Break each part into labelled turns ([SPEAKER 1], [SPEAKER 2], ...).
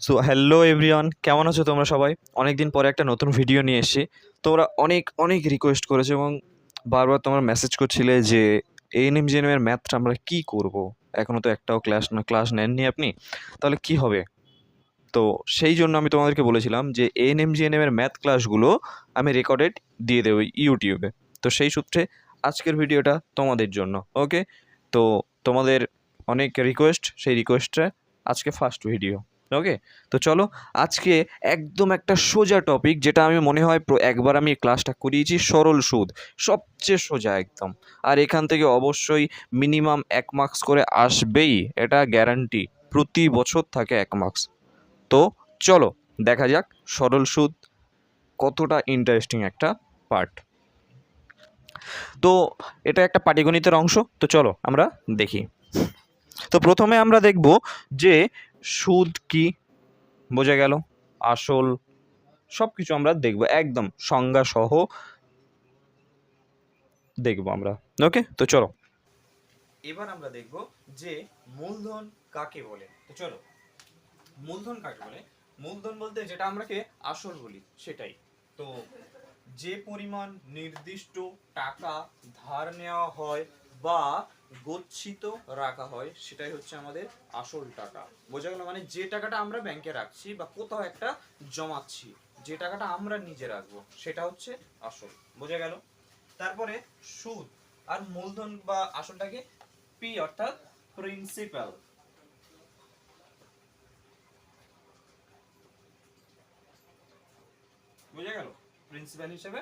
[SPEAKER 1] So hello everyone কেমন আছো তোমরা সবাই? অনেক দিন পরে একটা নতুন ভিডিও নিয়ে এসেছি। তোমরা অনেক অনেক রিকোয়েস্ট করেছ এবং বারবার তোমরা মেসেজ করছিলে যে এএনএম জিএনএমের ম্যাথটা আমরা কী করব? এখনও তো একটাও ক্লাস না ক্লাস নেননি আপনি? তাহলে কি হবে? তো সেই জন্য আমি তোমাদেরকে বলেছিলাম যে এন এম এএনএম জিএনএমের ম্যাথ ক্লাসগুলো আমি রেকর্ডেড দিয়ে দেবো ইউটিউবে তো সেই সূত্রে আজকের ভিডিওটা তোমাদের জন্য ওকে তো তোমাদের অনেক রিকোয়েস্ট সেই রিকোয়েস্টটা আজকে ফার্স্ট ভিডিও ওকে তো চলো, আজকে একদম একটা সোজা টপিক যেটা আমি মনে হয় একবার আমি ক্লাসটা করিয়েছি, সরল সুদ। সবচেয়ে সোজা একদম। আর এখান থেকে অবশ্যই মিনিমাম এক মার্কস করে আসবেই, এটা গ্যারান্টি প্রতি বছর থাকে এক মার্কস তো চলো, দেখা যাক সরল সুদ কতটা ইন্টারেস্টিং একটা পার্ট তো এটা একটা পাটিগণিতের অংশ, তো চলো আমরা দেখি। তো প্রথমে আমরা দেখব যে সুদ কি? বোঝা গেল। আসল সব কিছু আমরা দেখব, একদম সংজ্ঞা সহ দেখব আমরা। ওকে তো চলো। এবার আমরা দেখব যে মূলধন কাকে বলে। তো চলো। মূলধন কাকে বলে? মূলধন বলতে যেটা আমরাকে আসল বলি, সেটাই। তো যে পরিমাণ নির্দিষ্ট টাকা ধার নেওয়া হয় বা গচ্ছিত রাখা হয়, সেটাই হচ্ছে আমাদের আসল টাকা। বোঝা গেল মানে যে টাকাটা আমরা ব্যাংকে রাখছি বা কোথাও একটা জমাচ্ছি, যে টাকাটা আমরা নিজে রাখব, সেটা হচ্ছে আসল। বোঝা গেল? তারপরে সুদ আর মূলধন বা আসলটাকে পি অর্থাৎ প্রিন্সিপাল বোঝা গেল? প্রিন্সিপাল হিসেবে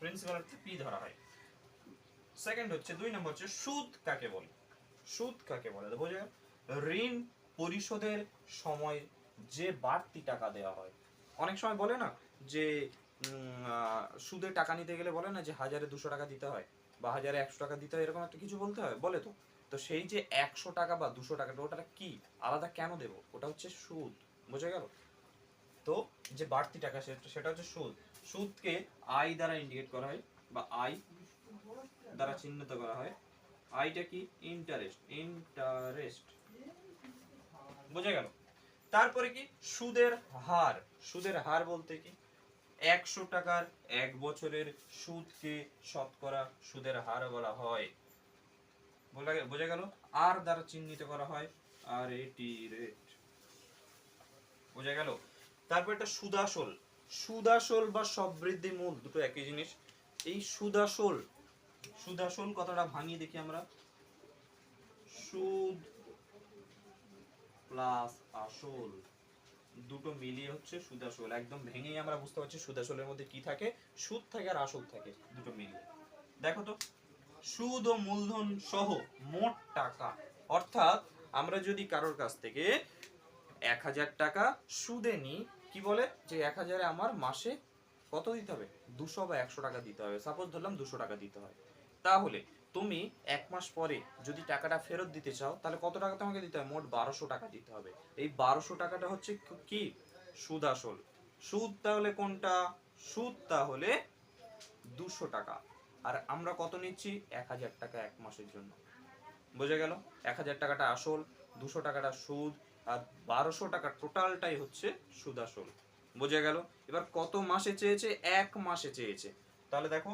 [SPEAKER 1] প্রিন্সিপাল পি ধরা হয়। সেকেন্ড হচ্ছে দুই নম্বর হচ্ছে সুদ কাকে বলে? সুদ কাকে বলে? বোঝা? ঋণ পরিশোধের সময় যে বাড়তি টাকা দেওয়া হয়, অনেক সময় বলে না যে সুদে টাকা নিতে গেলে বলে না যে হাজারে দুশো টাকা দিতে হয় বা হাজারে একশো টাকা দিতে হয়, এরকম একটা কিছু বলতে হয়, বলে তো। তো সেই যে একশো টাকা বা দুশো টাকাটা ওটা কি? আলাদা কেন দেব? ওটা হচ্ছে সুদ, বোঝা গেল? তো যে বাড়তি টাকা সেটা হচ্ছে সুদ। সুদকে আই দ্বারা ইন্ডিকেট করা হয় বা আই দ্বারা চিহ্নিত করা হয়। আইটা কি? ইন্টারেস্ট ইন্টারেস্ট বোঝা গেল। তারপরে কি? সুদের হার। সুদের হার বলতে কি? একশো টাকার এক বছরের সুদকে শতকরা সুদের হার বলা হয়। বোঝা গেল? আর দ্বারা চিহ্নিত করা হয় আর এটি রেট। বোঝা গেল? তারপর একটা সুদাসল। সুদাসল বা সমৃদ্ধি মূল দুটো একই জিনিস। এই সুদাসল সুদাসল কথাটা ভাঙিয়ে দেখি আমরা। সুদ প্লাস আসল দুটো মিলিয়ে হচ্ছে সুদাসল একদম ভেঙেই আমরা বুঝতে পারছি সুদাসলের মধ্যে কি থাকে, সুদ থাকে আর আসল থাকে দুটো মিলিয়ে। দেখো তো, সুদ ও মূলধন সহ মোট টাকা। অর্থাৎ আমরা যদি কারোর কাছ থেকে এক হাজার টাকা সুদে নিই, কি বলে? যে এক হাজারে আমার মাসে কত দিতে হবে? দুশো বা একশো টাকা দিতে হবে। সাপোজ ধরলাম দুশো টাকা দিতে হয়। তাহলে তুমি এক মাস পরে যদি টাকাটা ফেরত দিতে চাও, তাহলে কত টাকা তোমাকে দিতে হবে? মোট বারোশো টাকা দিতে হবে। এই বারোশো টাকাটা হচ্ছে কি? সুদ আসল। সুদ তাহলে কোনটা? সুদ তাহলে দুশো টাকা। আর আমরা কত নিচ্ছি? এক হাজার টাকা এক মাসের জন্য। বোঝা গেল? এক হাজার টাকাটা আসল, দুশো টাকাটা সুদ, আর বারোশো টাকা টোটালটাই হচ্ছে সুদ আসল। বোঝা গেল? এবার কত মাসে চেয়েছে? এক মাসে চেয়েছে। তাহলে দেখো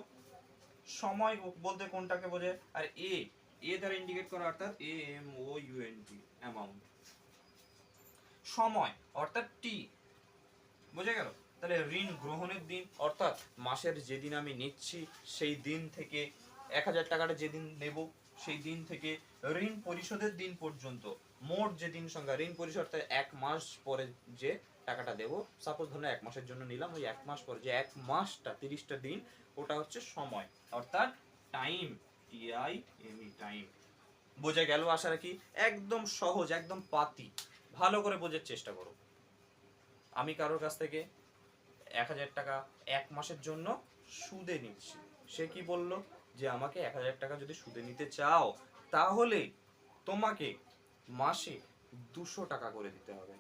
[SPEAKER 1] সময় বলতে কোনটাকে বোঝে? আর এ এ দ্বারা ইন্ডিকেট করা অর্থাৎ A, M, O, U, N, T amount সময়, অর্থাৎ টি। বোঝা গেল? তাহলে ঋণ গ্রহণের দিন, অর্থাৎ মাসের যেদিন আমি নিচ্ছি, সেই দিন থেকে এক হাজার টাকাটা যেদিন নেব, সেই দিন থেকে ঋণ পরিশোধের দিন পর্যন্ত, মোট যে দিন সংখ্যা, ঋণ পরিশোধ এক মাস পরে যে টাকাটা দেবো সাপোজ ধরুন এক মাসের জন্য নিলাম, ওই এক মাস পরে যে এক মাসটা, তিরিশটা দিন ওটা হচ্ছে সময়, অর্থাৎ টাইম টিআই এমই টাইম বোঝা গেল আশা রাখি? একদম সহজ, একদম পাতি। ভালো করে বোঝার চেষ্টা করো। আমি কারোর কাছ থেকে এক হাজার টাকা এক মাসের জন্য সুদে নিচ্ছি। সে কি বলল? যে আমাকে এক হাজার টাকা যদি সুদে নিতে চাও, তাহলে তোমাকে মাসে দুশো টাকা করে দিতে হবে।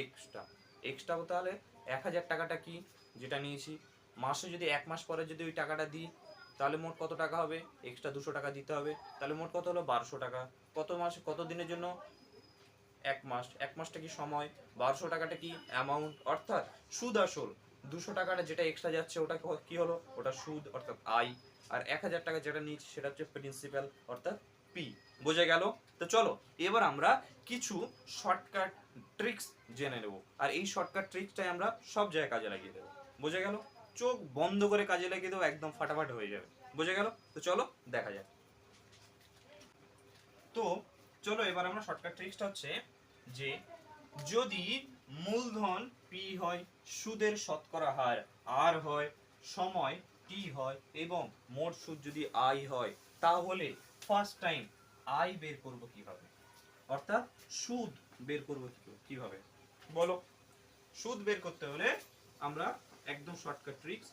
[SPEAKER 1] এক্সট্রা এক্সট্রা তাহলে এক হাজার টাকাটা কি? যেটা নিয়েছি মাসে যদি এক মাস পরে যদি ওই টাকাটা দিই, তাহলে মোট কত টাকা হবে? এক্সট্রা দুশো টাকা দিতে হবে। তাহলে মোট কত হলো? বারোশো টাকা। কত মাস, কত দিনের জন্য? এক মাস। এক মাসটা কি সময়? বারোশো টাকাটা কি অ্যামাউন্ট অর্থাৎ সুদ আসল। দুশো টাকাটা যেটা এক্সট্রা যাচ্ছে, ওটা ক- হলো? ওটা সুদ, অর্থাৎ আই আর এক হাজার টাকা যেটা নিচ্ছি সেটা হচ্ছে প্রিন্সিপাল অর্থাৎ পি বোঝা গেল? তো চলো, এবার আমরা কিছু শর্টকাট ট্রিক্স জেনে নেব। আর এই শর্টকাট ট্রিক্সটাই আমরা সব জায়গায় কাজে লাগিয়ে দেবো। বোঝা গেল? চোখ বন্ধ করে কাজে লাগিয়ে দেবো, একদম ফাটাফাট হয়ে যাবে। বোঝা গেল? তো চলো, দেখা যাক। তো চলো, এবার আমরা শর্টকাট ট্রিক্সটা হচ্ছে যে যদি মূলধন পি হয়, সুদের শতকরা হার আর হয়, সময় টি হয় এবং মোট সুদ যদি আই হয়, তাহলে ফার্স্ট টাইম আই বের করব কীভাবে? অর্থাৎ সুদ বের করব কীভাবে? বলো। সুদ বের করতে হলে আমরা একদম shortcut tricks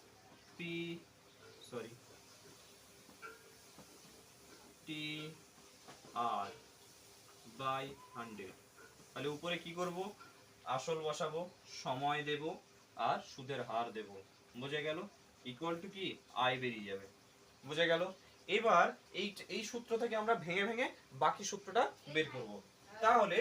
[SPEAKER 1] P sorry T R by hundred তাহলে উপরে কি করব? আসল বসাবো, সময় দেব আর সুদের হার দেব। বোঝা গেল? ইকুয়াল টু কি? আয় বেরিয়ে যাবে। বোঝা গেল? এবার এই এই সূত্র থেকে আমরা ভেঙে ভেঙে বাকি সূত্রটা বের করব। তাহলে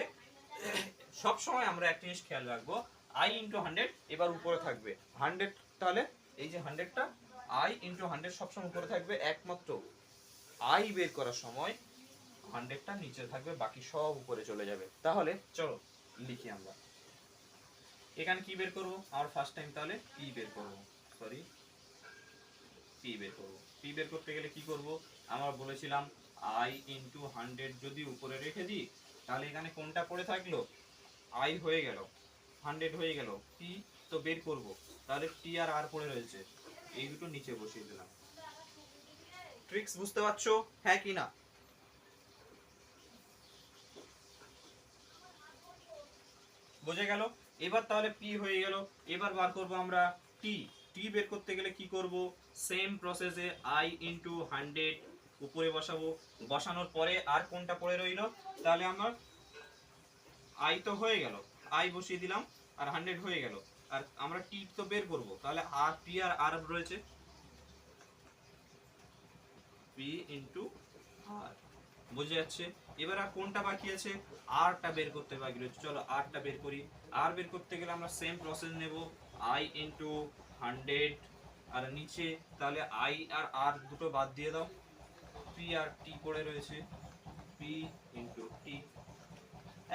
[SPEAKER 1] সব সময় আমরা একটা জিনিস খেয়াল রাখব আই ইন্টু হান্ড্রেড এবার উপরে থাকবে। হান্ড্রেড তাহলে এই যে হান্ড্রেডটা আই ইন্টু হান্ড্রেড সবসময় উপরে থাকবে একমাত্র। আই বের করার সময় হান্ড্রেডটা নিচে থাকবে, বাকি সব উপরে চলে যাবে। তাহলে চলো লিখি আমরা। এখানে কি বের করব? আমার ফার্স্ট টাইম তাহলে পি বের করব। সরি পি বের করব। পি বের করতে গেলে কি করব? আমরা বলেছিলাম আই ইন্টু হান্ড্রেড যদি উপরে রেখে দিই, তাহলে এখানে কোনটা পড়ে থাকল? আই হয়ে গেল। হান্ড্রেড হয়ে গেল পি তো বের করব। তাহলে টি আর আর পড়ে রয়েছে। এই দুটো নিচে বসিয়ে দিলাম। ট্রিক্স বুঝতে পারছ? হ্যাঁ কি না? বোঝা গেল? এবার তাহলে পি হয়ে গেল। এবার বার করব আমরা টি টি বের করতে গেলে কি করব? সেম প্রসেসে আই ইন্টু হান্ড্রেড উপরে বসাবো। বসানোর পরে আর কোনটা পড়ে রইল? তাহলে আমার আই তো হয়ে গেল। আই বসিয়ে দিলাম, আর হান্ড্রেড হয়ে গেল। আর আমরা টি তো বের করব। তাহলে আর পি আর আর রয়েছে। পি ইন্টু আর বুঝে যাচ্ছে? এবার আর কোনটা বাকি আছে? আরটা বের করতে বাকি রয়েছে। চলো আরটা বের করি। আর বের করতে গেলে আমরা সেম প্রসেস নেব। আই ইন্টু হান্ড্রেড আর নিচে, তাহলে আই আর আর দুটো বাদ দিয়ে দাও। পি আর টি পড়ে রয়েছে। পি ইন্টু টি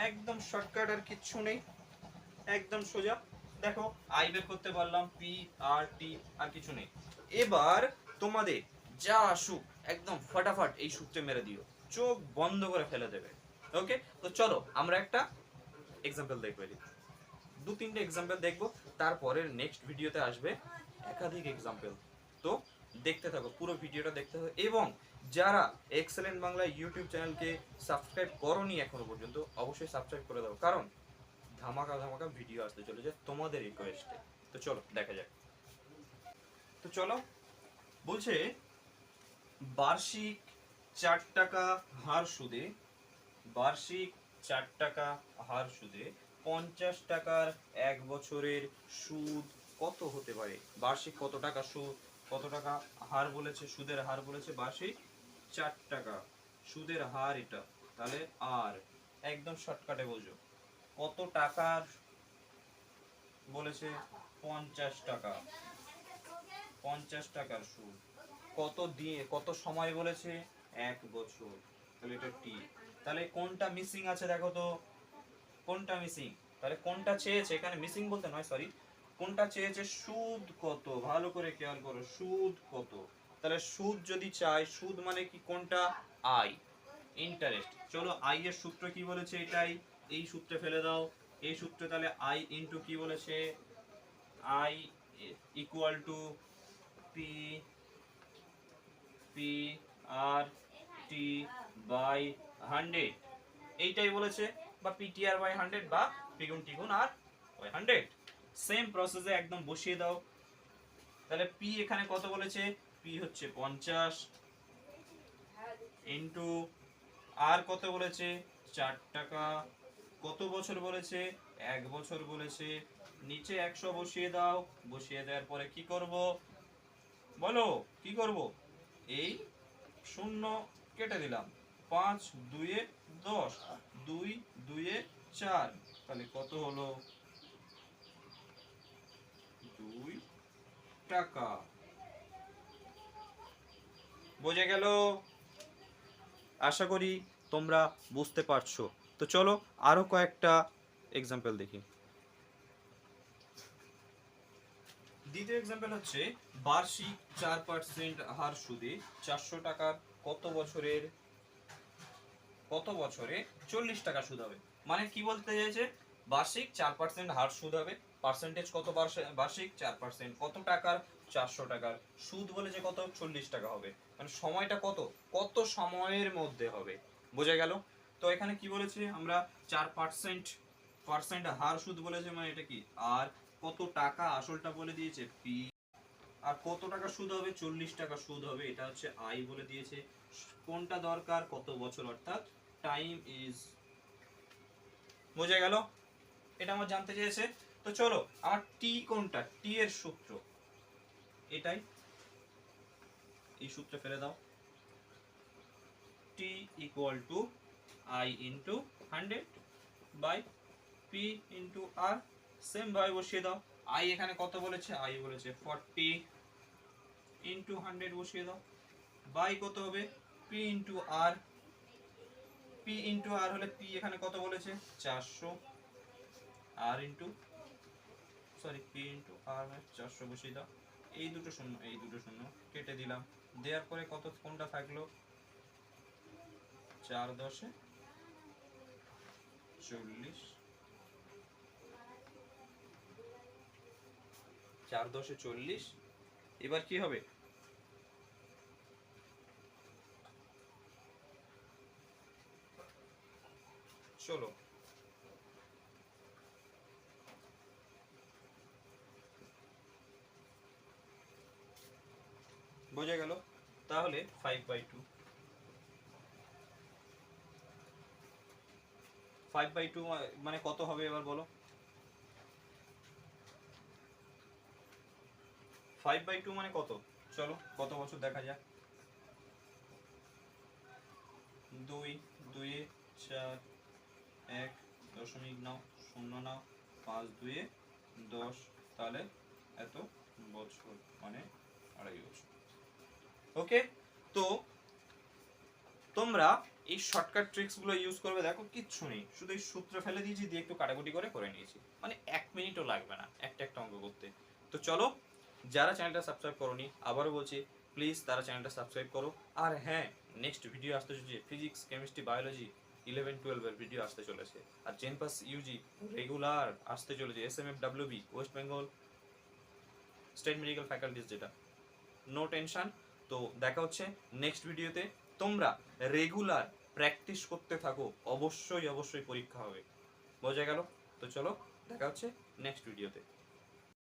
[SPEAKER 1] একদম শর্টকাট আর কিচ্ছু নেই। একদম সোজা। দেখো আই বের করতে পারলাম পি আর টি আর কিছু নেই। এবার তোমাদের যা আসুক, একদম ফটাফট এই সূত্রে মেরে দিও। চোখ বন্ধ করে ফেলে দেবে। ওকে তো চলো, আমরা একটা এক্সাম্পল দেখব। দু, তিনটে এক্সাম্পল দেখব। তারপরের নেক্সট ভিডিওতে আসবে একাধিক এক্সাম্পল তো দেখতে থাকো, পুরো ভিডিওটা দেখতে থাকো। এবং যারা এক্সেলেন্ট বাংলা ইউটিউব চ্যানেলকে সাবস্ক্রাইব করনি এখনও পর্যন্ত, অবশ্যই সাবস্ক্রাইব করে দাও। কারণ ধামাকা ধামাকা ভিডিও আসতে চলেছে তোমাদের রিকোয়েস্টে তো চলো, দেখা যাক। তো চলো, বলছে, বার্ষিক চার টাকা হার সুদে, বার্ষিক চার টাকা হার সুদে পঞ্চাশ টাকার এক বছরের সুদ কত হতে পারে? বার্ষিক কত টাকা সুদ? কত টাকা হার বলেছে? সুদের হার বলেছে বার্ষিক চার টাকা সুদের হার এটা। তাহলে আর। একদম শর্টকাটে বোঝো। কত টাকার? বলেছে পঞ্চাশ টাকা। পঞ্চাশ টাকার সুদ। কত দিয়ে, কত সময় বলেছে? এক বছর। তাহলে এটা টি। তাহলে কোনটা মিসিং আছে দেখো তো? কোনটা মিসিং তাহলে কোনটা চেয়েছে? এখানে মিসিং বলতে নয় সরি কোনটা চেয়েছে? সুদ কত? ভালো করে খেয়াল করো, সুদ কত? তাহলে সুদ যদি চাই, সুদ মানে কি? কোনটা? আই ইন্টারেস্ট চলো আই এর সূত্র কি বলেছে এটাই? এই সূত্রে ফেলে দাও। এই সূত্রে তাহলে আই ইনটু কি বলেছে? I equal to P P R T by hundred এইটাই বলেছে, বা পিটিআর বাই হান্ড্রেড বা পিগুন টিগুন আর বাই হান্ড্রেড সেম প্রসেসে একদম বসিয়ে দাও। তাহলে পি এখানে কত বলেছে? পি হচ্ছে পঞ্চাশ ইন্টু আর কত বলেছে? চার টাকা। কত বছর বলেছে? এক বছর বলেছে। নিচে একশো বসিয়ে দাও। বসিয়ে দেওয়ার পরে কি করব? বলো, কি করব? এই শূন্য কেটে দিলাম। পাঁচ, দুয়ে দশ, দুই, দুয়ে চার। তাহলে কত হলো? দুই টাকা। বোঝা গেল? আশা করি তোমরা বুঝতে পারছ। তো চলো আরও কয়েকটা এক্সাম্পল দেখি। দ্বিতীয় এক্সাম্পল হচ্ছে বার্ষিক চার পার্সেন্ট হার সুদে চারশো টাকার কত বছরের, কত বছরে চল্লিশ টাকা সুদ হবে? মানে কি বলতে চাইছে? বার্ষিক চার পার্সেন্ট হার সুদ হবে। পার্সেন্টেজ কত বার্ষে- বার্ষিক? চার পার্সেন্ট কত টাকার চারশো টাকার সুদ বলেছে কত? চল্লিশ টাকা হবে। মানে সময়টা কত? কত সময়ের মধ্যে হবে? বোঝা গেল? তো এখানে কি বলেছে? আমরা চার পার্সেন্ট পার্সেন্ট হার সুদ বলেছে মানে এটা কি? আর কত টাকা আসলটা বলে দিয়েছে? পি আর কত টাকা সুদ হবে? চল্লিশ টাকা সুদ হবে। এটা হচ্ছে আই বলে দিয়েছে। কোনটা দরকার? কত বছর? অর্থাৎ টাইম ইজ বোঝা গেল? এটা আমার জানতে চেয়েছে। তো চলো, আমার টি কোনটা? টি এর সূত্র। এটাই। এই সূত্র ফেলে দাও। T equal to I into hundred by P into R same ভাবে বসিয়ে দাও। আই এখানে কত বলেছে? আই বলেছে ফর্টি ইন্টু হান্ড্রেড বসিয়ে দাও। বাই কত হবে? P into R P into R হলে পি এখানে কত বলেছে? চারশো। R into sorry P into R চারশো বসিয়ে দাও। এই দুটো শূন্য, এই দুটো শূন্য কেটে দিলাম। দেওয়ার পরে কত, কোনটা থাকল? চার দশে চল্লিশ। চার দশে চল্লিশ। এবার কি হবে? চলো। বোঝা গেল? তাহলে five by two five by two মানে কত হবে এবার বলো? ফাইভ বাই টু মানে কত? চলো কত বছর দেখা যাক। দুই দুয়ে চার, এক, দশমিক নাও, শূন্য নাও, পাঁচ দুয়ে দশ। তাহলে এত বছর মানে আড়াই বছর। ওকে তো তোমরা এই শর্টকাট ট্রিক্সগুলো ইউজ করবে, দেখো কিচ্ছু নেই। শুধু এই সূত্র ফেলে দিয়েছি, দিয়ে একটু কাটাকুটি করে করে নিয়েছি। মানে এক মিনিটও লাগবে না একটা একটা অঙ্ক করতে। তো চলো, যারা চ্যানেলটা সাবস্ক্রাইব করোনি, আবারও বলছি প্লিজ তারা চ্যানেলটা সাবস্ক্রাইব করো। আর হ্যাঁ নেক্সট ভিডিও আসতে চলেছে ফিজিক্স কেমিস্ট্রি বায়োলজি ইলেভেন টুয়েলভের ভিডিও আসতে চলেছে। আর জেন পাস ইউজি রেগুলার আসতে চলেছে S M F WB West Bengal state medical faculties যেটা। নো টেনশন তো দেখা হচ্ছে নেক্সট ভিডিওতে তোমরা রেগুলার প্র্যাকটিস করতে থাকো। অবশ্যই অবশ্যই পরীক্ষা হবে। বোঝা গেল? তো চলো, দেখা হচ্ছে নেক্সট ভিডিওতে